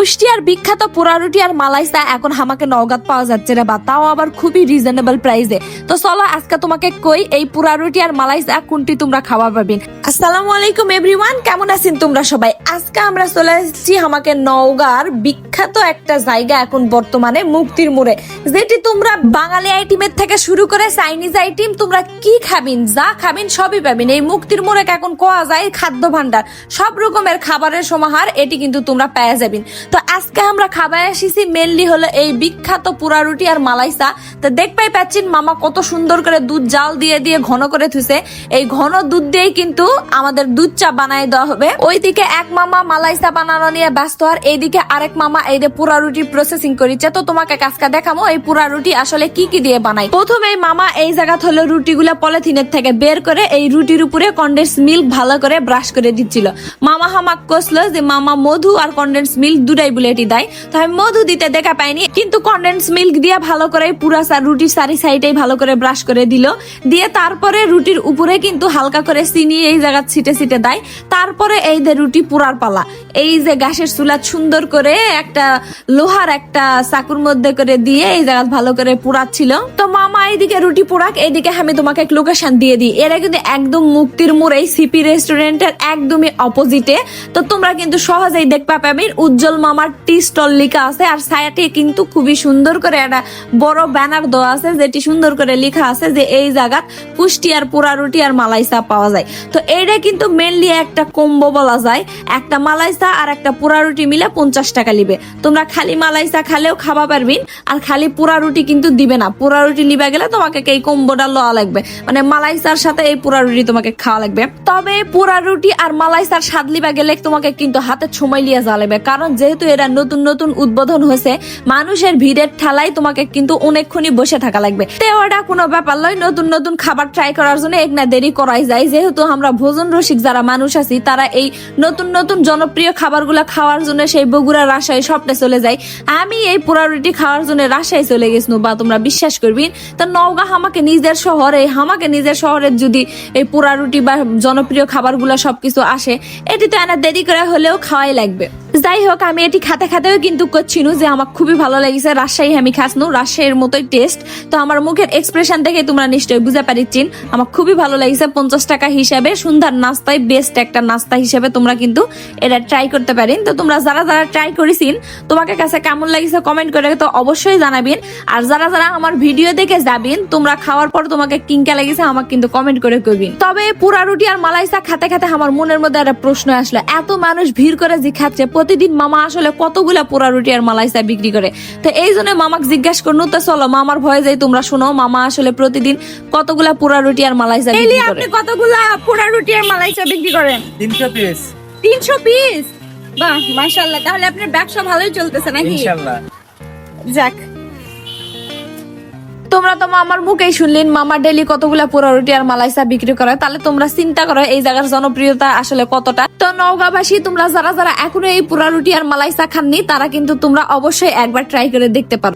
কুষ্টিয়ার বিখ্যাত পোড়া রুটি আর মালাইসা এখন আমাকে নওগাত পাওয়া যাচ্ছে রে বা। তাও আবার খুবই রিজনেবল প্রাইসে তো চলো, আজকে তোমাকে কই এই পোড়া রুটি আর মালাইসা কোনটি তোমরা খাওয়া পাবেন আসসালামু আলাইকুম এভরিওয়ান কেমন আছেন তোমরা সবাই? আজকে আমরা চলে এসেছি আমাকে নওগাঁর বিখ্যাত একটা জায়গা এখন বর্তমানে মুক্তির মোড়ে। যেটি তোমরা বাঙালি আইটেমের থেকে শুরু করে চাইনিজ আইটেম তোমরা কি খাবেন, যা খাবেন সবই পাবেন। এই মুক্তির মোড়ে এখন কোয়া যায় খাদ্য ভান্ডার সব রকমের খাবারের সমাহার এটি কিন্তু তোমরা পেয়ে যাবেন। তো আজকে আমরা খাবার এসেছি মেনলি হলো এই বিখ্যাত পুরা রুটি আর মালাইসা। তো দেখবাই পাচ্ছেন মামা কত সুন্দর করে দুধ জাল দিয়ে দিয়ে ঘন করে থুছে এই ঘন দুধ দিয়েই কিন্তু আমাদের দুধ চা বানাই দেওয়া হবে। ওইদিকে এক মামা মালাইসা বানানো নিয়ে ব্যস্ত আর এইদিকে আরেক মামা এই যে পুরা রুটি প্রসেসিং করিচ্ছে। তো তোমাকে কাজকা দেখামো, এই পুরা রুটি আসলে কি কি দিয়ে বানাই প্রথমে এই মামা এই জায়গাত হলো রুটিগুলা পলিথিনের থেকে বের করে এই রুটির উপরে কন্ডেন্স মিল্ক ভালো করে ব্রাশ করে দিচ্ছিল। মামা হামাক কষলো যে মামা মধু আর কন্ডেন্স মিল্ক দুটাই বলে এটি দেয়। তো আমি মধু দিতে দেখা পাইনি, কিন্তু কন্ডেন্স মিল্ক দিয়ে ভালো করে পুরা রুটির সারি সাইডেই ভালো করে ব্রাশ করে দিল। দিয়ে তারপরে রুটির উপরে কিন্তু হালকা করে চিনি এই জায়গা ছিটে ছিটে দেয়। তারপরে এই যে রুটি পুরার পালা, এই যে গাছের চুলা সুন্দর করে একটা লোহার একটা চাকুর মধ্যে করে দিয়ে এই জায়গা ভালো করে পুরাচ্ছিল তো এইদিকে রুটি পোড়াক, এইদিকে আমি তোমাকে এক লোকেশন দিয়ে দিই। এরা কিন্তু একদম মুক্তির মোড়, এই সিপি রেস্টুরেন্টের একদমই অপোজিটে তো তোমরা কিন্তু সহজেই দেখতে পাবে, উজ্জ্বল মামার টি স্টল লেখা আছে, আর সাইডে কিন্তু খুবই সুন্দর করে একটা বড় ব্যানার দেওয়া আছে, যেটি সুন্দর করে লেখা আছে যে এই জায়গাত কুষ্টিয়ার পোড়া রুটি আর মালাইসা পাওয়া যায়। তো এইটা কিন্তু মেনলি একটা কম্বো বলা যায়, একটা মালাইসা আর একটা পোড়া রুটি মিলে পঞ্চাশ টাকা নিবে। তোমরা খালি মালাইসা খালেও খাওয়া পারবিন আর খালি পোড়া রুটি কিন্তু দিবে না। পোড়া রুটি নিবে গেলে তোমাকে এই কম্বোটা লওয়া লাগবে। মানে মালাইসার সাথে এই পোড়া রুটি তোমাকে খাওয়া লাগবে। তবে পোড়া রুটি আর মালাইসার স্বাদ লিবা গেলে তোমাকে কিন্তু হাতে সময় লিয়ে যাওয়া লাগবে। কারণ যেহেতু এরা নতুন নতুন উদ্বোধন হয়েছে, মানুষের ভিড়ের ঠেলায় তোমাকে কিন্তু অনেকক্ষণই বসে থাকা লাগবে। তো ওটা কোনো ব্যাপার নয় নতুন নতুন খাবার ট্রাই করার জন্য এক না দেরি করাই যায়। যেহেতু আমরা ভোজন রসিক যারা মানুষ আছি, তারা এই নতুন নতুন জনপ্রিয় খাবারগুলো খাওয়ার জন্য সেই বগুড়া রাজশাহী স্বপ্নে চলে যায় আমি এই পোড়া রুটি খাওয়ার জন্য রাজশাহী চলে গেছিল বা তোমরা বিশ্বাস করবি তো নওগাঁ হামাকে নিজের শহরে হামাকে নিজের শহরের যদি এই পোড়া রুটি বা জনপ্রিয় খাবারগুলো সবকিছু আসে, এটি তো এনার দেরি করে হলেও খাওয়াই লাগবে। যাই হোক আমি এটি খাতে খাতেও কিন্তু করছিনু যে আমার খুবই ভালো লাগিছে। রাজশাহী আমি খাসনু রাজশাহীর মতোই টেস্ট তো আমার মুখের এক্সপ্রেশন দেখে তোমরা নিশ্চয়ই বুঝতে পারিচ্ছিন। আমার খুবই ভালো লাগিছে, পঞ্চাশ টাকা হিসাবে সুন্দর নাস্তায় বেস্ট একটা নাস্তা হিসেবে তোমরা কিন্তু এটা ট্রাই করতে পারেন। তো তোমরা যারা যারা ট্রাই করেছিন তোমাকে কাছে কেমন লাগিছে কমেন্ট করে তো অবশ্যই জানাবেন। আর যারা যারা আমার ভিডিও দেখে যাবেন, তোমরা খাওয়ার পর তোমাকে কিংকা লাগিছে, আমাকে কিন্তু কমেন্ট করে করবেন তবে পুরা রুটি আর মালাইসা খাতে খাতে আমার মনের মধ্যে একটা প্রশ্ন আসলো, এত মানুষ ভিড় করে যে খাচ্ছে প্রতিদিন মামা আসলে কতগুলা পোড়া রুটি আর মালাইসা বিক্রি করে। তো এই জন্য মামাকে জিজ্ঞাসা করুন তো চলো মামার ভয়ে যাই তোমরা শোনো মামা আসলে প্রতিদিন কতগুলা পোড়া রুটি আর মালাইসা বিক্রি করে? আপনি কতগুলা পোড়া রুটি আর মালাইচা বিক্রি করেন? তিনশো পিস তিনশো পিস বাহ মাশাআল্লাহ তাহলে আপনার ব্যবসা ভালোই চলতেছে নাকি? ইনশাআল্লাহ। যাক তোমরা তো মামার মুখেই শুনলেন। মামা ডেলি কতগুলা পোড়া রুটি আর মালাইসা বিক্রি করে। তাহলে তোমরা চিন্তা করো, এই জায়গার জনপ্রিয়তা আসলে কতটা? তো নওগাঁবাসী, তোমরা যারা যারা এখনও এই পোড়া রুটি আর মালাইসা খাননি, তারা কিন্তু তোমরা অবশ্যই একবার ট্রাই করে দেখতে পারো।